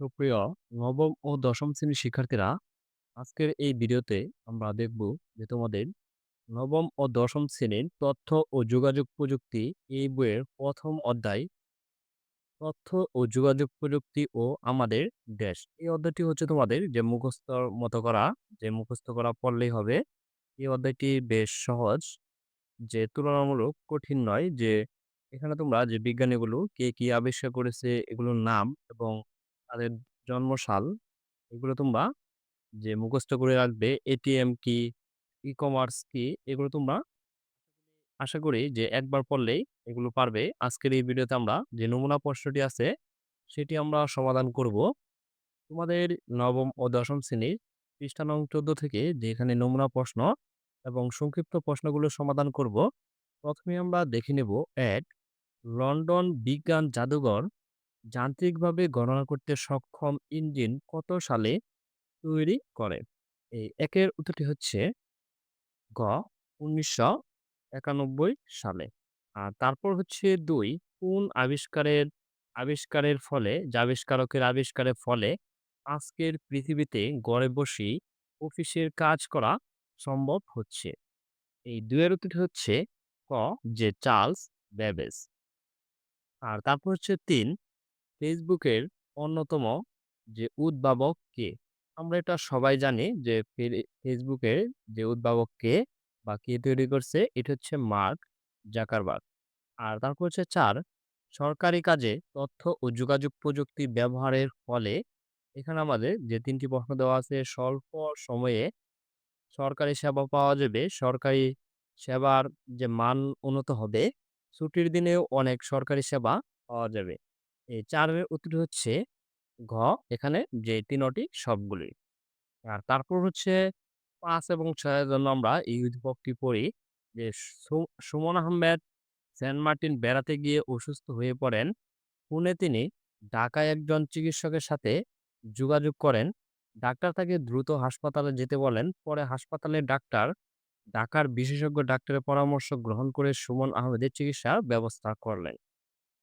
সুপ্রিয় নবম ও দশম শ্রেণির শিক্ষার্থীরা, আজকের এই ভিডিওতে আমরা দেখব যে তোমাদের নবম ও দশম শ্রেণির তথ্য ও যোগাযোগ প্রযুক্তি এই বইয়ের প্রথম অধ্যায় তথ্য ও যোগাযোগ প্রযুক্তি ও আমাদের দেশ। এই অধ্যায়টি হচ্ছে তোমাদের যে মুখস্থর মতো করা, যে মুখস্থ করা পড়লেই হবে। এই অধ্যায়টি বেশ সহজ, যে তুলনামূলক কঠিন নয়। যে এখানে তোমরা যে বিজ্ঞানীগুলো কে কি আবিষ্কার করেছে এগুলোর নাম এবং তাদের জন্মসাল এগুলো তোমরা যে মুখস্থ করে রাখবে। এটিএম কি, ই-কমার্স কি এগুলো তোমরা আশা করি যে একবার পড়লেই এগুলো পারবে। আজকের এই ভিডিওতে আমরা যে নমুনা প্রশ্নটি আছে সেটি আমরা সমাধান করব। তোমাদের নবম ও দশম শ্রেণির পৃষ্ঠা নং ১৪ থেকে যে এখানে নমুনা প্রশ্ন এবং সংক্ষিপ্ত প্রশ্নগুলো সমাধান করব। প্রথমে আমরা দেখে নেব এক লন্ডন বিজ্ঞান জাদুঘর যান্ত্রিকভাবে গণনা করতে সক্ষম ইঞ্জিন কত সালে তৈরি করে? এই একের উত্তরটি হচ্ছে গ ১৯৯১ সালে। আর তারপর হচ্ছে দুই, কোন আবিষ্কারের আবিষ্কারের ফলে যে আবিষ্কারকের আবিষ্কারের ফলে আজকের পৃথিবীতে ঘরে বসেই অফিসের কাজ করা সম্ভব হচ্ছে? এই ২ এর উত্তরটি হচ্ছে ক, যে চার্লস ব্যাবেজ। আর তারপর হচ্ছে ৩ ফেসবুকের অন্যতম যে উদ্ভাবক কে? আমরা এটা সবাই জানি যে ফে ফেসবুকের যে উদ্ভাবক কে বা কে তৈরি করছে, এটা হচ্ছে মার্ক জাকারবার্গ। আর তারপর হচ্ছে ৪ সরকারি কাজে তথ্য ও যোগাযোগ প্রযুক্তি ব্যবহারের ফলে এখানে আমাদের যে ৩ টি প্রশ্ন দেওয়া আছে, স্বল্প সময়ে সরকারি সেবা পাওয়া যাবে। সরকারি সেবার যে মান উন্নত হবে। ছুটির দিনেও অনেক সরকারি সেবা পাওয়া যাবে। এই ৪ এর উত্তরটি হচ্ছে ঘ, এখানে যে ৩ টি সবগুলোই। আর তারপর হচ্ছে পাঁচ এবং ছয়ের জন্য আমরা এই উদ্দীপকটি পড়ি যে সুমন আহমেদ সেন্ট মার্টিন বেড়াতে গিয়ে অসুস্থ হয়ে পড়েন। পুনে তিনি ঢাকায় একজন চিকিৎসকের সাথে যোগাযোগ করেন। ডাক্তার তাকে দ্রুত হাসপাতালে যেতে বলেন। পরে হাসপাতালের ডাক্তার, ঢাকার বিশেষজ্ঞ ডাক্তারের পরামর্শ গ্রহণ করে সুমন আহমেদের চিকিৎসার ব্যবস্থা করলেন।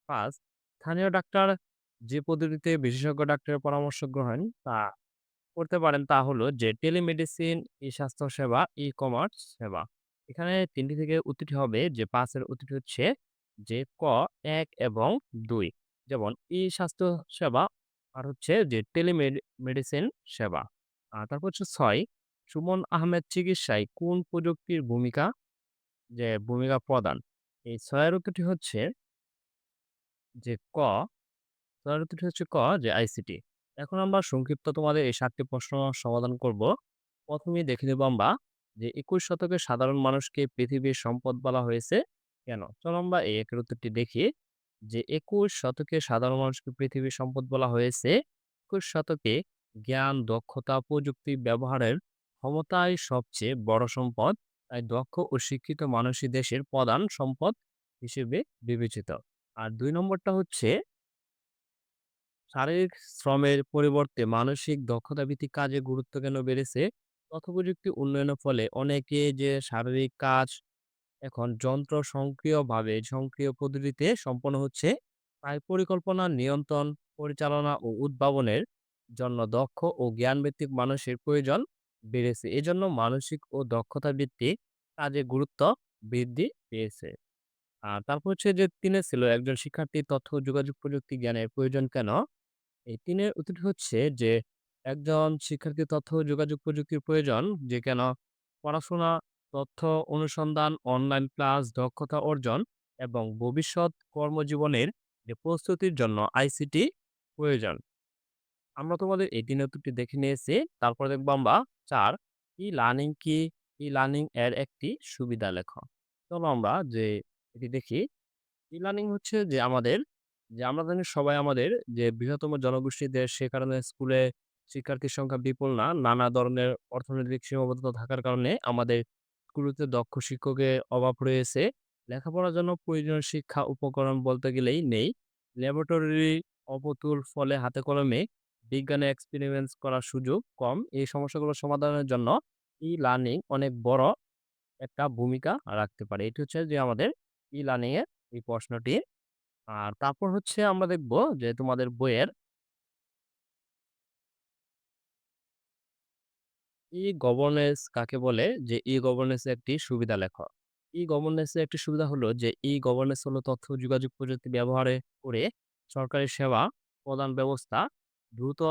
৫ স্থানীয় ডাক্তার যে পদ্ধতিতে বিশেষজ্ঞ ডাক্তারের পরামর্শ গ্রহণ তা করতে পারেন তা হলো যে টেলিমেডিসিন, ই-স্বাস্থ্য সেবা, ই-কমার্স সেবা। এখানে তিনটি থেকে উত্তরটি হবে যে ৫ এর উত্তরটি হচ্ছে যে ক এক এবং দুই যেমন ই-স্বাস্থ্য সেবা আর হচ্ছে যে টেলিমেডি মেডিসিন সেবা। আর তারপর হচ্ছে ছয় সুমন আহমেদ চিকিৎসায় কোন প্রযুক্তির ভূমিকা যে ভূমিকা প্রদান? এই ৬ এর উত্তরটি হচ্ছে যে ক ৬ উত্তরটি হচ্ছে ক যে আইসিটি। এখন আমরা সংক্ষিপ্ত তোমাদের এই সাতটি প্রশ্ন সমাধান করব। প্রথমেই দেখে নেব আমরা যে ২১ শতকে সাধারণ মানুষকে পৃথিবীর সম্পদ বলা হয়েছে কেন? চলো আমরা এই একের উত্তরটি দেখি যে ২১ শতকে সাধারণ মানুষকে পৃথিবীর সম্পদ বলা হয়েছে। ২১ শতকে জ্ঞান, দক্ষতা, প্রযুক্তি ব্যবহারের ক্ষমতাই সবচেয়ে বড় সম্পদ। তাই দক্ষ ও শিক্ষিত মানুষই দেশের প্রধান সম্পদ হিসেবে বিবেচিত। আর দুই নম্বরটা হচ্ছে শারীরিক শ্রমের পরিবর্তে মানসিক দক্ষতা ভিত্তিক কাজে গুরুত্ব কেন বেড়েছে? তথ্যপ্রযুক্তি উন্নয়নের ফলে অনেকে যে শারীরিক কাজ এখন যন্ত্র স্বয়ংক্রিয়ভাবে স্বয়ংক্রিয় পদ্ধতিতে সম্পন্ন হচ্ছে। তাই পরিকল্পনা, নিয়ন্ত্রণ, পরিচালনা ও উদ্ভাবনের জন্য দক্ষ ও জ্ঞানভিত্তিক মানুষের প্রয়োজন বেড়েছে। এজন্য মানসিক ও দক্ষতা ভিত্তিক কাজে গুরুত্ব বৃদ্ধি পেয়েছে। আর তারপর হচ্ছে যে ৩ এ ছিল একজন শিক্ষার্থীর তথ্য যোগাযোগ প্রযুক্তি জ্ঞানের প্রয়োজন কেন? এই ৩ এর উত্তরটি হচ্ছে যে একজন শিক্ষার্থীর তথ্য যোগাযোগ প্রযুক্তির প্রয়োজন যে কেন? পড়াশোনা, তথ্য অনুসন্ধান, অনলাইন ক্লাস, দক্ষতা অর্জন এবং ভবিষ্যৎ কর্মজীবনের যে প্রস্তুতির জন্য আইসিটি প্রয়োজন। আমরা তোমাদের এই ৩ এর উত্তরটি দেখে নিয়েছি। তারপর দেখব আমরা ৪ ই-লার্নিং কি? ই-লার্নিং এর একটি সুবিধা লেখ। চলো আমরা যে এটি দেখি। ই-লার্নিং হচ্ছে যে আমাদের, যে আমরা জানি সবাই আমাদের যে বৃহত্তম জনগোষ্ঠীর দেশ সে কারণে স্কুলে শিক্ষার্থীর সংখ্যা বিপুল না। নানা ধরনের অর্থনৈতিক সীমাবদ্ধতা থাকার কারণে আমাদের স্কুলগুলোতে দক্ষ শিক্ষকের অভাব রয়েছে। লেখাপড়ার জন্য প্রয়োজনীয় শিক্ষা উপকরণ বলতে গেলেই নেই। ল্যাবরেটরি অপতুল ফলে হাতে কলমে বিজ্ঞানে এক্সপেরিমেন্টস করার সুযোগ কম। এই সমস্যাগুলো সমাধানের জন্য ই-লার্নিং অনেক বড় একটা ভূমিকা রাখতে পারে। এটি হচ্ছে যে আমাদের ই লার্নিং এর এই প্রশ্নটি। আর তারপর হচ্ছে আমরা দেখব যে তোমাদের বইয়ের ই গভর্নেন্স কাকে বলে? যে ই গভর্নেন্স একটি সুবিধা লেখ। ই গভর্নেন্সের একটি সুবিধা হলো যে ই গভর্নেন্স হলো তথ্য, যোগাযোগ প্রযুক্তি ব্যবহারে করে সরকারি সেবা প্রদান ব্যবস্থা দ্রুত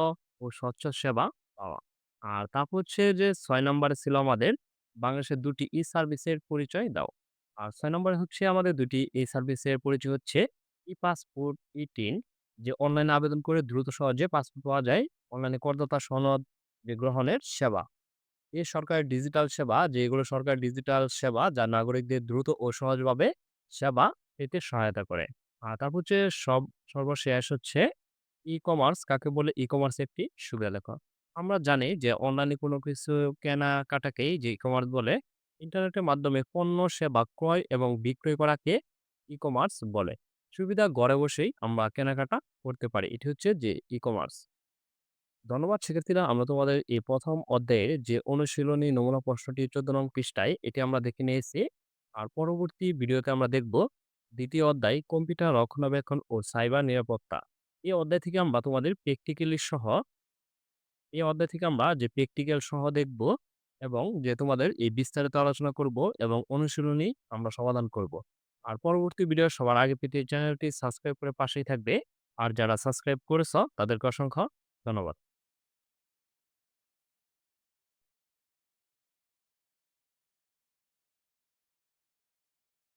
ও স্বচ্ছ সেবা পাওয়া। আর তারপর হচ্ছে যে ছয় নম্বরে ছিল আমাদের বাংলাদেশের দুটি ই সার্ভিসের পরিচয় দাও। আর ছয় নম্বরে হচ্ছে আমাদের ২ টি ই-সার্ভিসের পরিচয় হচ্ছে ই-পাসপোর্ট, ই-টিন যে অনলাইনে আবেদন করে দ্রুত সহজে পাসপোর্ট পাওয়া যায়। অনলাইনে করদাতা সনদ যে গ্রহণের সেবা। এ সরকার ডিজিটাল সেবা যেগুলো সরকার ডিজিটাল সেবা যা নাগরিকদের দ্রুত ও সহজভাবে সেবা পেতে সহায়তা করে। আর তারপর হচ্ছে সব সর্বশেষ হচ্ছে ই-কমার্স কাকে বলে? ই-কমার্স একটি সুবিধা লেখা। আমরা জানি যে অনলাইনে কোনো কিছু কেনাকাটাকেই যে ই-কমার্স বলে। ইন্টারনেটের মাধ্যমে পণ্য সেবা ক্রয় এবং বিক্রয় করাকে ই-কমার্স বলে। সুবিধা ঘরে বসেই আমরা কেনাকাটা করতে পারি। এটি হচ্ছে যে ই-কমার্স। ধন্যবাদ শিক্ষার্থীরা। আমরা তোমাদের এই প্রথম অধ্যায়ের যে অনুশীলনী নমুনা প্রশ্নটি ১৪ নং পৃষ্ঠায়, এটি আমরা দেখে নিয়েছি। আর পরবর্তী ভিডিওতে আমরা দেখব দ্বিতীয় অধ্যায়, কম্পিউটার রক্ষণাবেক্ষণ ও সাইবার নিরাপত্তা। এই অধ্যায় থেকে আমরা তোমাদের প্র্যাকটিক্যালি সহ, এই অধ্যায় থেকে আমরা যে প্র্যাকটিক্যাল সহ দেখব এবং যে তোমাদের এই বিস্তারিত আলোচনা করব এবং অনুশীলনী আমরা সমাধান করব। আর পরবর্তী ভিডিও সবার আগে পেতে চ্যানেলটি সাবস্ক্রাইব করে পাশেই থাকবে। আর যারা সাবস্ক্রাইব করেছ তাদেরকে অসংখ্য ধন্যবাদ।